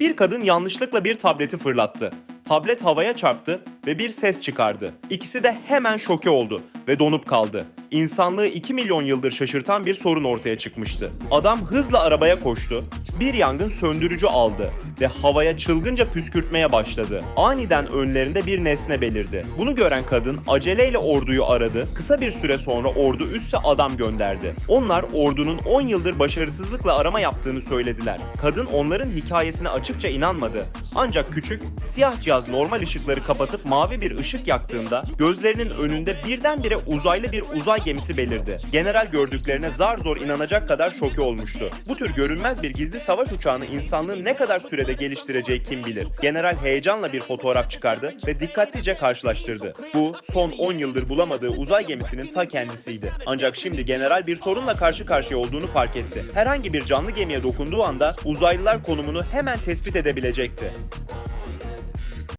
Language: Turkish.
Bir kadın yanlışlıkla bir tableti fırlattı. Tablet havaya çarptı ve bir ses çıkardı. İkisi de hemen şoke oldu ve donup kaldı. İnsanlığı 2 milyon yıldır şaşırtan bir sorun ortaya çıkmıştı. Adam hızla arabaya koştu, bir yangın söndürücü aldı ve havaya çılgınca püskürtmeye başladı. Aniden önlerinde bir nesne belirdi. Bunu gören kadın aceleyle orduyu aradı. Kısa bir süre sonra ordu üsse adam gönderdi. Onlar ordunun 10 yıldır başarısızlıkla arama yaptığını söylediler. Kadın onların hikayesine açıkça inanmadı. Ancak küçük, siyah cihaz normal ışıkları kapatıp mavi bir ışık yaktığında gözlerinin önünde birdenbire uzaylı bir uzay gemisi belirdi. General gördüklerine zar zor inanacak kadar şoke olmuştu. Bu tür görünmez bir gizli savaş uçağını insanlığın ne kadar sürede geliştireceği kim bilir. General heyecanla bir fotoğraf çıkardı ve dikkatlice karşılaştırdı. Bu son 10 yıldır bulamadığı uzay gemisinin ta kendisiydi. Ancak şimdi general bir sorunla karşı karşıya olduğunu fark etti. Herhangi bir canlı gemiye dokunduğu anda uzaylılar konumunu hemen tespit edebilecekti.